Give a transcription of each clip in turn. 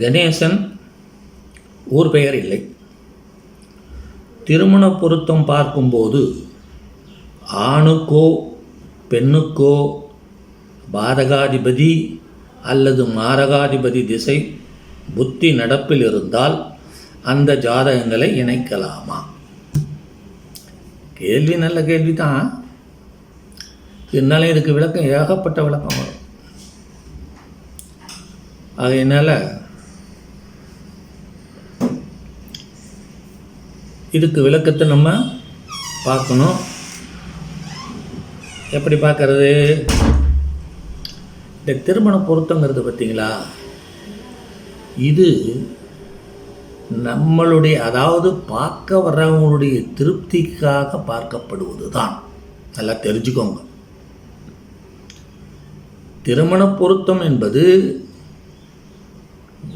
கணேசன் ஊர் பெயர் இல்லை. திருமண பொருத்தம் பார்க்கும்போது ஆணுக்கோ பெண்ணுக்கோ பாதகாதிபதி அல்லது மாரகாதிபதி திசை புத்தி நடப்பில் இருந்தால் அந்த ஜாதகங்களை இணைக்கலாமா? கேள்வி நல்ல கேள்வி தான் இருந்தாலும் இதுக்கு விளக்கம் ஏகப்பட்ட விளக்கம் வரும். அதனால் இதுக்கு விளக்கத்தை நம்ம பார்க்கணும். எப்படி பார்க்கறது? இந்த திருமண பொருத்தங்கிறது பார்த்தீங்களா? இது நம்மளுடைய அதாவது பார்க்க வர்றவங்களுடைய திருப்திக்காக பார்க்கப்படுவது தான் நல்லா தெரிஞ்சுக்கோங்க. திருமண பொருத்தம் என்பது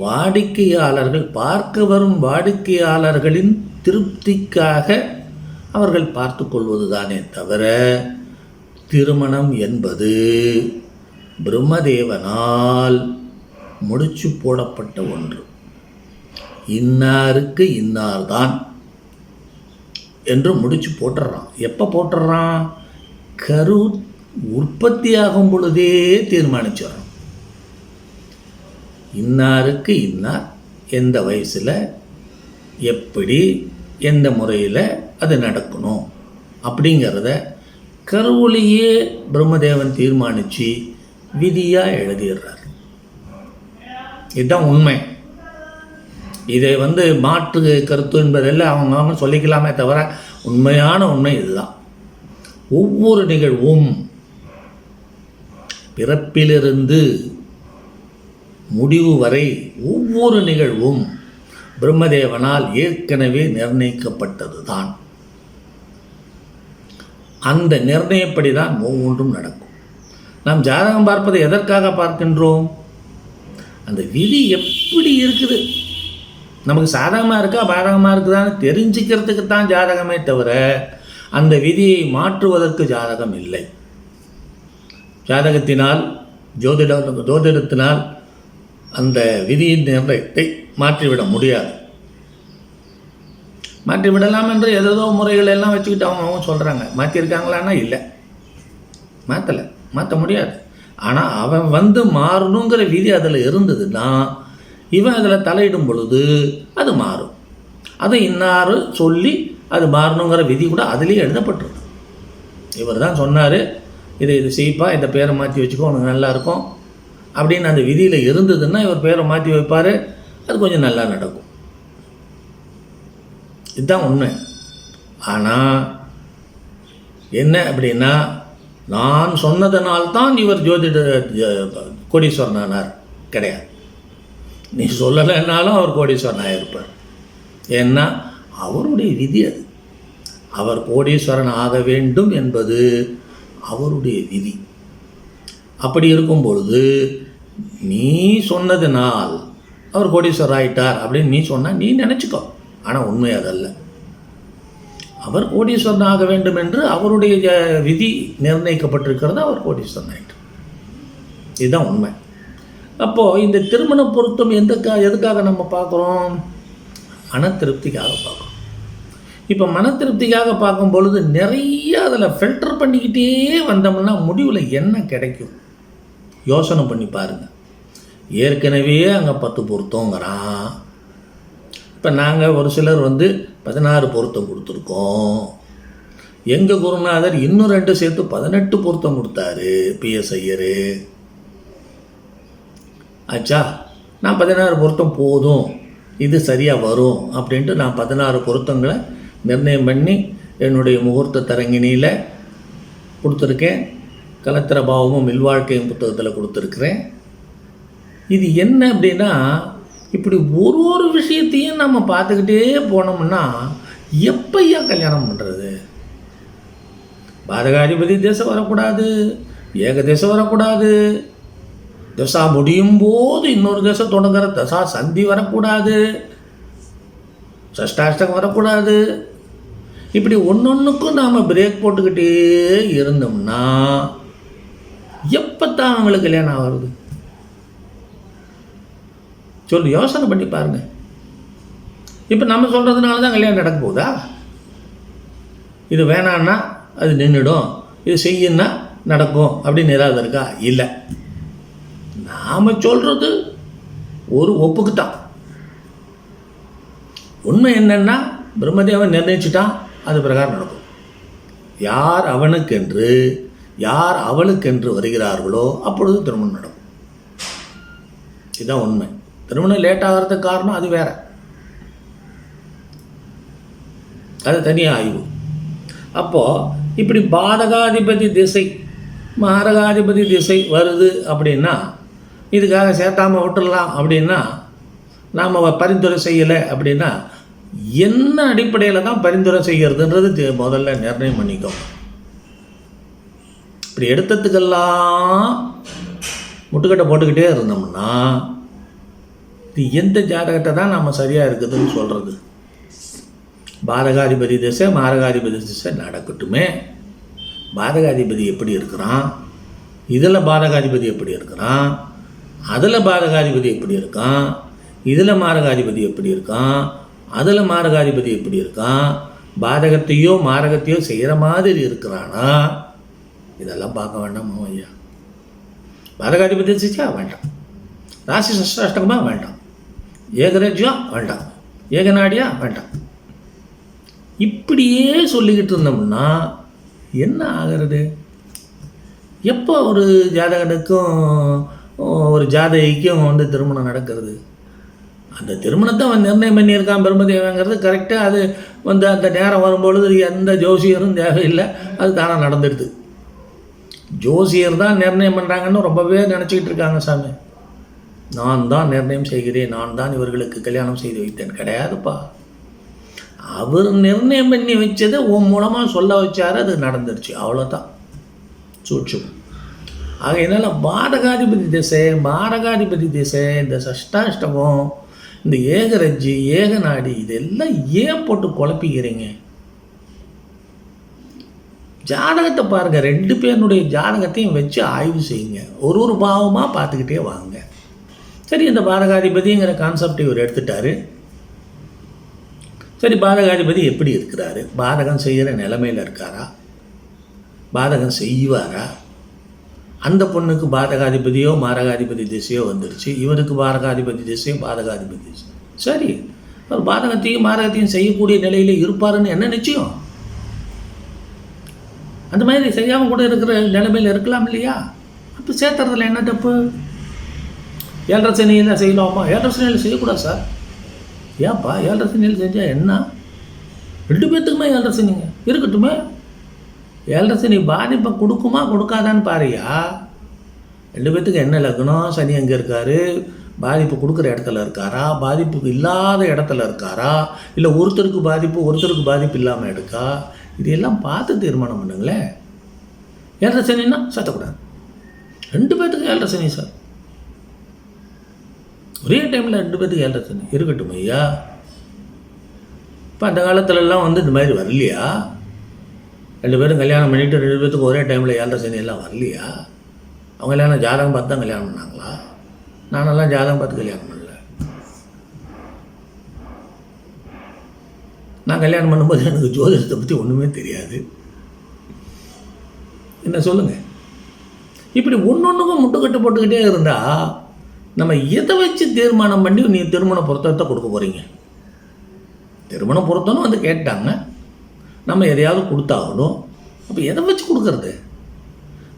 வாடிக்கையாளர்கள் பார்க்க வரும் வாடிக்கையாளர்களின் திருப்திக்காக அவர்கள் பார்த்து கொள்வது தானே தவிர திருமணம் என்பது பிரம்மதேவனால் முடிச்சு போடப்பட்ட ஒன்று. இன்னாருக்கு இன்னார்தான் என்று முடிச்சு போட்டுடுறான் எப்போ போட்டுடுறான் கரு உற்பத்தியாகும் பொழுதே தீர்மானிச்சிடறோம் இன்னாருக்கு இன்னார் எந்த வயசில் எப்படி எந்த முறையில் அது நடக்கணும்? அப்படிங்கிறத கருவொலியே பிரம்மதேவன் தீர்மானித்து விதியாக எழுதிடுறார். இதுதான் உண்மை. இதை வந்து மாற்று கருத்து என்பதெல்லாம் அவங்க அவங்க சொல்லிக்கலாமே தவிர உண்மையான உண்மை இதுதான். ஒவ்வொரு நிகழ்வும் பிறப்பிலிருந்து முடிவு வரை ஒவ்வொரு நிகழ்வும் பிரம்மதேவனால் ஏற்கனவே நிர்ணயிக்கப்பட்டது தான் அந்த நிர்ணயப்படி தான் ஒவ்வொன்றும் நடக்கும். நாம் ஜாதகம் பார்ப்பதை எதற்காக பார்க்கின்றோம்? அந்த விதி எப்படி இருக்குது? நமக்கு சாதகமாக இருக்கா பாதகமாக இருக்குதான்னு தெரிஞ்சுக்கிறதுக்கு தான் ஜாதகமே தவிர அந்த விதியை மாற்றுவதற்கு ஜாதகம் இல்லை. ஜாதகத்தினால் ஜோதிட ஜோதிடத்தினால் அந்த விதியின் நிர்ணயத்தை மாற்றிவிட முடியாது. மாற்றி விடலாம் என்று ஏதேதோ முறைகள் எல்லாம் வச்சுக்கிட்டு அவங்க அவங்க சொல்கிறாங்க மாற்றிருக்காங்களான்னா இல்லை. மாற்றலை மாற்ற முடியாது. ஆனால் அவன் வந்து மாறணுங்கிற விதி அதில் இருந்ததுன்னா இவன் அதில் தலையிடும் பொழுது அது மாறும். அது இன்னாரு சொல்லி அது மாறணுங்கிற விதி கூட அதுலேயே எழுதப்பட்டிருக்கு. இவர் தான் சொன்னார் இதை இது செய்ப்பா இந்த பேரை மாற்றி வச்சுக்கோ உனக்கு நல்லாயிருக்கும் அப்படின்னு அந்த விதியில் இருந்ததுன்னா இவர் பேரை மாற்றி வைப்பார். அது கொஞ்சம் நல்லா நடக்கும். இதுதான் உண்மை. ஆனால் என்ன அப்படின்னா நான் சொன்னதனால்தான் இவர் ஜோதிட கோடீஸ்வரன் ஆனார் கிடையாது. நீ சொல்லலைன்னாலும் அவர் கோடீஸ்வரன் இருப்பார். ஏன்னா அவருடைய விதி அது. அவர் கோடீஸ்வரன் ஆக வேண்டும் என்பது அவருடைய விதி. அப்படி இருக்கும் பொழுது நீ சொன்னதுனால் அவர் கோடீஸ்வரர் ஆயிட்டார் அப்படின்னு நீ சொன்னால் நீ நினச்சிக்கோ. ஆனால் உண்மை அதல்ல. அவர் கோடீஸ்வரன் ஆக வேண்டும் என்று அவருடைய விதி நிர்ணயிக்கப்பட்டிருக்கிறது அவர் கோடீஸ்வரன் ஆயிட்டார். இதுதான் உண்மை. அப்போது இந்த திருமண பொருத்தம் எந்தக்கா எதுக்காக நம்ம பார்க்குறோம்? மன திருப்திக்காக பார்க்குறோம். இப்போ மன திருப்திக்காக பார்க்கும் பொழுது நிறைய அதில் ஃபில்டர் பண்ணிக்கிட்டே வந்தோம்னா முடிவில் என்ன கிடைக்கும்? யோசனை பண்ணி பாருங்கள் ஏற்கனவே அங்கே பத்து பொருத்தங்கிறான் இப்போ நாங்கள் ஒரு சிலர் வந்து பதினாறு பொருத்தம் கொடுத்துருக்கோம். எங்கள் குருநாதர் இன்னும் ரெண்டு சேர்த்து பதினெட்டு பொருத்தம் கொடுத்தாரு பிஎஸ் ஐயரு ஆச்சா நான் பதினாறு பொருத்தம் போதும் இது சரியாக வரும் அப்படின்ட்டு நான் பதினாறு பொருத்தங்களை நிர்ணயம் பண்ணி என்னுடைய முகூர்த்த தரங்கினியில் கொடுத்துருக்கேன். கலத்திர பாவமும் இல்வாழ்க்கையும் புத்தகத்தில் கொடுத்துருக்குறேன். இது என்ன அப்படின்னா இப்படி ஒரு ஒரு விஷயத்தையும் நம்ம பார்த்துக்கிட்டே போனோம்னா எப்பையா கல்யாணம் பண்ணுறது பாதகாதிபதி தேசம் வரக்கூடாது ஏக தேசம் வரக்கூடாது. தசா முடியும் போது இன்னொரு தேசம் தொடங்குற தசா சந்தி வரக்கூடாது. சஷ்டாஷ்டகம் வரக்கூடாது. இப்படி ஒன்றொன்றுக்கும் நாம் பிரேக் போட்டுக்கிட்டே இருந்தோம்னா எப்போ தான் அவங்களுக்கு கல்யாணம் ஆகிறது? சொல்லு யோசனை பண்ணி பாருங்க. இப்போ நம்ம சொல்கிறதுனால தான் கல்யாணம் நடக்க போதா இது வேணான்னா அது நின்றுடும் இது செய்யுன்னா நடக்கும் அப்படின்னு ஏதாவது இருக்கா? இல்லை. நாம் சொல்கிறது ஒரு ஒப்புக்கு தான் உண்மை என்னென்னா பிரம்மதேவன் நிர்ணயிச்சுட்டான். அது பிரகாரம் நடக்கும். யார் அவனுக்கென்று யார் அவளுக்கென்று வருகிறார்களோ அப்பொழுது திருமணம் நடக்கும். இதுதான் உண்மை. திருமணம் லேட் ஆகிறதுக்கு காரணம் அது வேற. அது தனியாக ஆய்வு அப்போது இப்படி பாதகாதிபதி திசை மாரகாதிபதி திசை வருது அப்படின்னா இதுக்காக சேர்த்தாமல் விட்டுடலாம் அப்படின்னா நாம் பரிந்துரை செய்யலை அப்படின்னா என்ன அடிப்படையில் தான் பரிந்துரை செய்கிறதுன்றது முதல்ல நிர்ணயம் பண்ணிக்கோங்க. இப்படி எடுத்ததுக்கெல்லாம் முட்டுக்கட்டை போட்டுக்கிட்டே இருந்தோம்னா இது எந்த ஜாதகத்தை தான் நம்ம சரியாக இருக்குதுன்னு சொல்கிறது பாதகாதிபதி திசை மாரகாதிபதி திசை நடக்கட்டுமே. பாதகாதிபதி எப்படி இருக்கிறான்? இதில் பாதகாதிபதி எப்படி இருக்கிறான்? அதில் பாதகாதிபதி எப்படி இருக்கான்? இதில் மாரகாதிபதி எப்படி இருக்கான்? அதில் மாரகாதிபதி எப்படி இருக்கான்? பாதகத்தையோ மாரகத்தையோ செய்கிற மாதிரி இருக்கிறானா? இதெல்லாம் பார்க்க வேண்டாம் ஐயா. பாதகாதிபதி திசையா வேண்டாம். ராசி சஷ்டாஷ்டகமாக வேண்டாம். ஏகரஜ்யா வேண்டாம். ஏகநாடியா வேண்டாம். இப்படியே சொல்லிக்கிட்டு இருந்தோம்னா என்ன ஆகிறது? எப்போ ஒரு ஜாதகனுக்கும் ஒரு ஜாதகிக்கும் வந்து திருமணம் நடக்கிறது? அந்த திருமணத்தை அவன் நிர்ணயம் பண்ணியிருக்கான் பிரம்மதேவங்கிறது கரெக்டாக அது வந்து அந்த நேரம் வரும்பொழுது எந்த ஜோசியரும் தேவையில்லை அது தானாக நடந்துடுது. ஜோசியர் தான் நிர்ணயம் பண்ணுறாங்கன்னு ரொம்பவே நினச்சிக்கிட்டு இருக்காங்க சாமி. நான் தான் நிர்ணயம் செய்கிறேன். நான் தான் இவர்களுக்கு கல்யாணம் செய்து வைத்தேன். கிடையாதுப்பா. அவர் நிர்ணயம் பண்ணி வச்சதை உன் மூலமாக சொல்ல வச்சாரு அது நடந்துருச்சு. அவ்வளோதான் சூட்சம். என்னெல்லாம் பாரகாதிபதி திசை பாரகாதிபதி திசை இந்த சஷ்டாஷ்டமம் இந்த ஏகரஜ்ஜி ஏகநாடி இதெல்லாம் ஏன் போட்டு குழப்பிக்கிறீங்க? ஜாதகத்தை பாருங்க. ரெண்டு பேருடைய ஜாதகத்தையும் வச்சு ஆய்வு செய்யுங்க. ஒரு ஒரு பாவமாக பார்த்துக்கிட்டே வாங்க. சரி இந்த பாதகாதிபதிங்கிற கான்செப்ட் இவர் எடுத்துட்டாரு. சரி பாதகாதிபதி எப்படி இருக்கிறாரு? பாதகம் செய்கிற நிலமையில் இருக்காரா? பாதகம் செய்வாரா? அந்த பொண்ணுக்கு பாதகாதிபதியோ மாரகாதிபதி திசையோ வந்துருச்சு. இவருக்கு பாரகாதிபதி திசையோ பாதகாதிபதி திசை சரி அவர் பாதகத்தையும் மாரகத்தையும் செய்யக்கூடிய நிலையில் இருப்பாருன்னு என்ன நிச்சயம்? அந்த மாதிரி செய்யாமல் கூட இருக்கிற நிலைமையில் இருக்கலாம் இல்லையா? அப்போ சேர்த்துறதுல என்ன தப்பு? ஏழரை சனியில் செய்யலாமா? ஏழரை சனியில் செய்யக்கூடாது சார். ஏப்பா ஏழரை சனியில் செஞ்சால் என்ன? ரெண்டு பேர்த்துக்குமே ஏழரை சனிங்க. இருக்கட்டுமே. ஏழரை சனி பாதிப்பை கொடுக்குமா கொடுக்காதான்னு பாருயா. ரெண்டு பேர்த்துக்கு என்ன லக்னம்? சனி எங்கே இருக்காரு? பாதிப்பு கொடுக்குற இடத்துல இருக்காரா? பாதிப்பு இல்லாத இடத்துல இருக்காரா? இல்லை ஒருத்தருக்கு பாதிப்பு ஒருத்தருக்கு பாதிப்பு இல்லாமல் இருக்கா? இதெல்லாம் பார்த்து தீர்மானம் பண்ணுங்களேன் ஏழரை சனின்னா சத்தக்கூடாது. ரெண்டு பேர்த்துக்கு ஏழரை சனி சார். ஒரே டைமில் ரெண்டு பேர்த்துக்கு ஏழரை சனி. இருக்கட்டும் ஐயா. இப்போ அந்த காலத்துலலாம் வந்து இந்த மாதிரி வரலையா? ரெண்டு பேரும் கல்யாணம் பண்ணிவிட்டு ரெண்டு பேர்த்துக்கு ஒரே டைமில் ஏழரை சனி எல்லாம் வரலையா? அவங்க எல்லாம் ஜாதகம் பார்த்து தான் கல்யாணம் பண்ணாங்களா? நானெல்லாம் ஜாதகம் பார்த்து கல்யாணம் பண்ணேன் நான் கல்யாணம் பண்ணும்போது எனக்கு ஜோதிடத்தை பற்றி ஒன்றுமே தெரியாது. என்ன சொல்லுங்கள் இப்படி ஒன்றொன்றுக்கும் முட்டுக்கட்டு போட்டுக்கிட்டே இருந்தால் நம்ம எதை வச்சு தீர்மானம் பண்ணி நீ திருமண பொருத்தத்தை கொடுக்க போகிறீங்க திருமண பொருத்தம்னு வந்து கேட்டாங்க. நம்ம எதையாவது கொடுத்தாகணும். அப்போ எதை வச்சு கொடுக்கறது?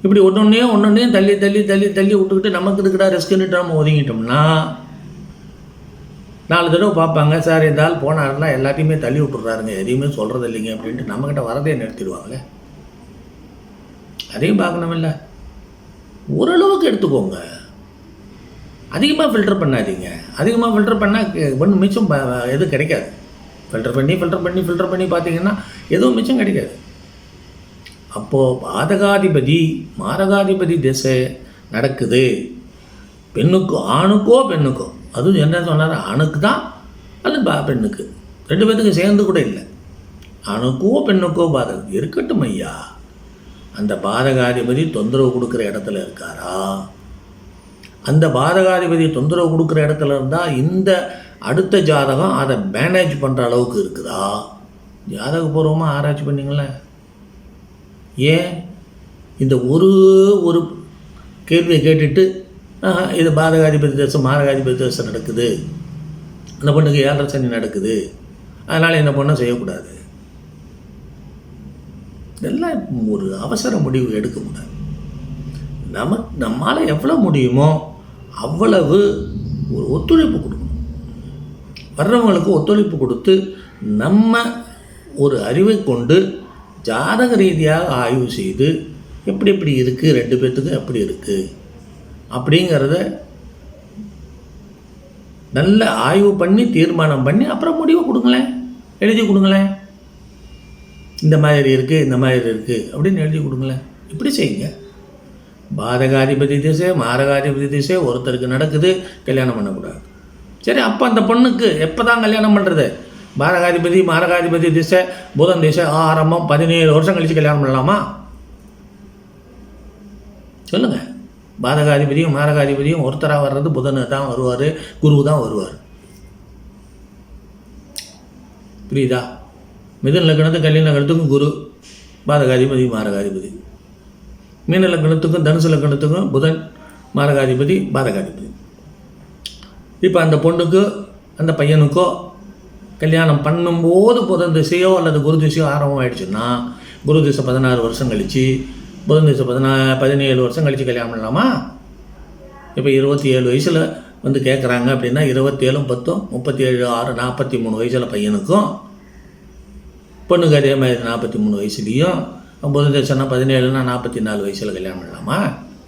இப்படி ஒன்றொன்னையும் ஒன்றையும் தள்ளி தள்ளி தள்ளி தள்ளி விட்டுக்கிட்டு நமக்கு இருக்குடா ரிஸ்க்குன்னுட்டு நம்ம ஒதுங்கிட்டோம்னா நாலு தடவை பார்ப்பாங்க சார் இந்த ஆள் போனாருன்னா எல்லாத்தையுமே தள்ளி விட்டுறாருங்க எதையுமே சொல்கிறது இல்லைங்க அப்படின்ட்டு நம்மக்கிட்ட வரதே நிறுத்திடுவாங்களே அதையும் பார்க்கணுமில்ல. ஓரளவுக்கு எடுத்துக்கோங்க. அதிகமாக ஃபில்டர் பண்ணாதீங்க. அதிகமாக ஃபில்டர் பண்ணால் ஒன்றும் மிச்சம் ப- எதுவும் கிடைக்காது. ஃபில்டர் பண்ணி ஃபில்டர் பண்ணி ஃபில்டர் பண்ணி பார்த்தீங்கன்னா எதுவும் மிச்சம் கிடைக்காது. அப்போது பாதகாதிபதி மாரகாதிபதி திசை நடக்குது. பெண்ணுக்கோ ஆணுக்கோ பெண்ணுக்கோ. அதுவும் என்ன சொன்னார்? ஆணுக்கு தான் அது பா பெண்ணுக்கு. ரெண்டு பேர்த்துக்கும் சேர்ந்து கூட இல்லை. ஆணுக்கோ பெண்ணுக்கோ பாதகம். இருக்கட்டும் ஐயா. அந்த பாதகாதிபதி தொந்தரவு கொடுக்குற இடத்துல இருக்காரா? அந்த பாதகாதிபதி தொந்தரவு கொடுக்குற இடத்துல இருந்தால் இந்த அடுத்த ஜாதகம் அதை மேனேஜ் பண்ணுற அளவுக்கு இருக்குதா? ஜாதகபூர்வமாக ஆராய்ச்சி பண்ணீங்களேன் ஏன்? இந்த ஒரு ஒரு கேள்வியை கேட்டுட்டு இது பாதகாதிபதி தசம் மாரகாதிபதி தசம் நடக்குது. அந்த பொண்ணுக்கு ஏழரை சனி நடக்குது. அதனால் இந்த பொண்ணை செய்யக்கூடாது. இதெல்லாம் ஒரு அவசர முடிவு எடுக்கக்கூடாது. நம்ம நம்மால் எவ்வளோ முடியுமோ அவ்வளவு ஒரு ஒத்துழைப்பு கொடுக்கணும். வர்றவங்களுக்கு ஒத்துழைப்பு கொடுத்து நம்ம ஒரு அறிவை கொண்டு ஜாதக ரீதியாக ஆய்வு செய்து எப்படி எப்படி இருக்குது ரெண்டு பேர்த்துக்கும் எப்படி இருக்குது அப்படிங்கிறத நல்ல ஆய்வு பண்ணி தீர்மானம் பண்ணி அப்புறம் முடிவு கொடுங்களேன். எழுதி கொடுங்களேன். இந்த மாதிரி இருக்குது இந்த மாதிரி இருக்குது அப்படின்னு எழுதி கொடுங்களேன். இப்படி செய்யுங்க. பாதகாதிபதி திசை மாரகாதிபதி திசை ஒருத்தருக்கு நடக்குது கல்யாணம் பண்ணக்கூடாது. சரி அப்போ அந்த பொண்ணுக்கு எப்போ தான் கல்யாணம் பண்ணுறது பாரகாதிபதி மாரகாதிபதி திசை புதன் திசை ஆரம்பம் பதினேழு வருஷம் கழித்து கல்யாணம் பண்ணலாமா? சொல்லுங்கள் பாதகாதிபதியும் மாரகாதிபதியும் ஒருத்தராக வர்றது புதன் தான் வருவார் குரு தான் வருவார். புரியுதா? மிதன் லக்னத்துக்கும் கல்யாண லக்னத்துக்கும் குரு பாதகாதிபதி மாரகாதிபதி. மீன லக்னத்துக்கும் தனுசு லக்னத்துக்கும் புதன் மாரகாதிபதி பாதகாதிபதி. இப்போ அந்த பொண்ணுக்கு அந்த பையனுக்கோ கல்யாணம் பண்ணும்போது புதன் திசையோ அல்லது குரு திசையோ ஆரம்பம் ஆயிடுச்சுன்னா குரு திசை பதினாறு வருஷம் கழித்து பதினஞ்சு பதினா பதினேழு வருஷம் கழித்து கல்யாணம் பண்ணலாமா? இப்போ இருபத்தி ஏழு வயசில் வந்து கேட்குறாங்க அப்படின்னா இருபத்தேழும் பத்தும் முப்பத்தி ஏழு ஆறு நாற்பத்தி மூணு வயசில் பையனுக்கும் பொண்ணுக்கு அதே மாதிரி நாற்பத்தி மூணு வயசுலேயும் புதன் திசைனா பதினேழுனா நாற்பத்தி நாலு வயசில் கல்யாணம் பண்ணலாமா?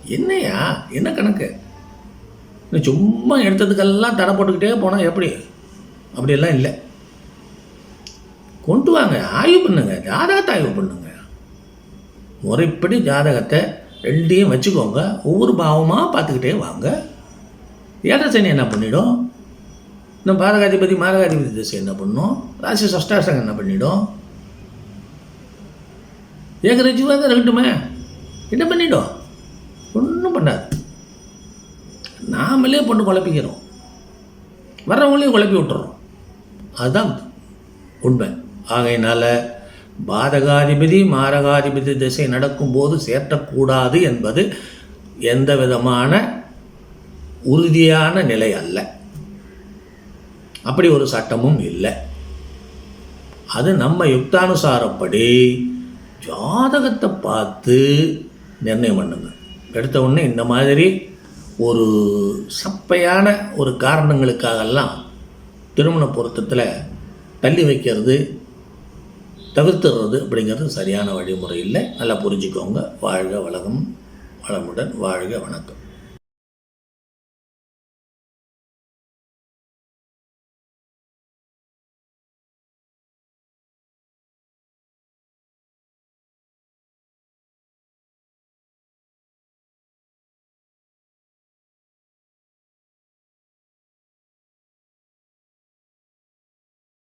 என்னையா? என்ன கணக்கு? சும்மா எடுத்ததுக்கெல்லாம் தடை போட்டுக்கிட்டே போனால் எப்படி? அப்படியெல்லாம் இல்லை. கொண்டு வாங்க ஆய்வு பண்ணுங்க ஜாதகத்தை ஆய்வு பண்ணுங்க. முறைப்படி ஜாதகத்தை ரெண்டையும் வச்சுக்கோங்க. ஒவ்வொரு பாவமாக பார்த்துக்கிட்டே வாங்க. ஏழரை சனி என்ன பண்ணிடும்? இந்த பாரகாதிபதி மாரகாதிபதி திசை என்ன பண்ணும்? ராசி சஷ்டாசகம் என்ன பண்ணிடும்? ஏகரஜிவாக தான் இருக்கட்டுமே. என்ன பண்ணிடும்? ஒன்றும் பண்ணாது. நாமளே பொண்ணு குழப்பிக்கிறோம். வர்றவங்களையும் குழப்பி விட்டுறோம். அதுதான் உண்மை. ஆகையினால் பாதகாதிபதி மாரகாதிபதி திசை நடக்கும்போது சேர்த்தக்கூடாது என்பது எந்த விதமான உறுதியான நிலை அல்ல. அப்படி ஒரு சட்டமும் இல்லை. அது நம்ம யுக்தானுசாரப்படி ஜாதகத்தை பார்த்து நிர்ணயம் பண்ணுங்க. எடுத்த உடனே இந்த மாதிரி ஒரு சப்பையான ஒரு காரணங்களுக்காகலாம் திருமண பொருத்தத்தில் தள்ளி வைக்கிறது தவிர்த்துறது அப்படிங்கிறது சரியான வழிமுறை இல்லை. நல்லா புரிஞ்சுக்கோங்க. வாழ்க வளகம் வளமுடன் வாழ்க வணக்கம்.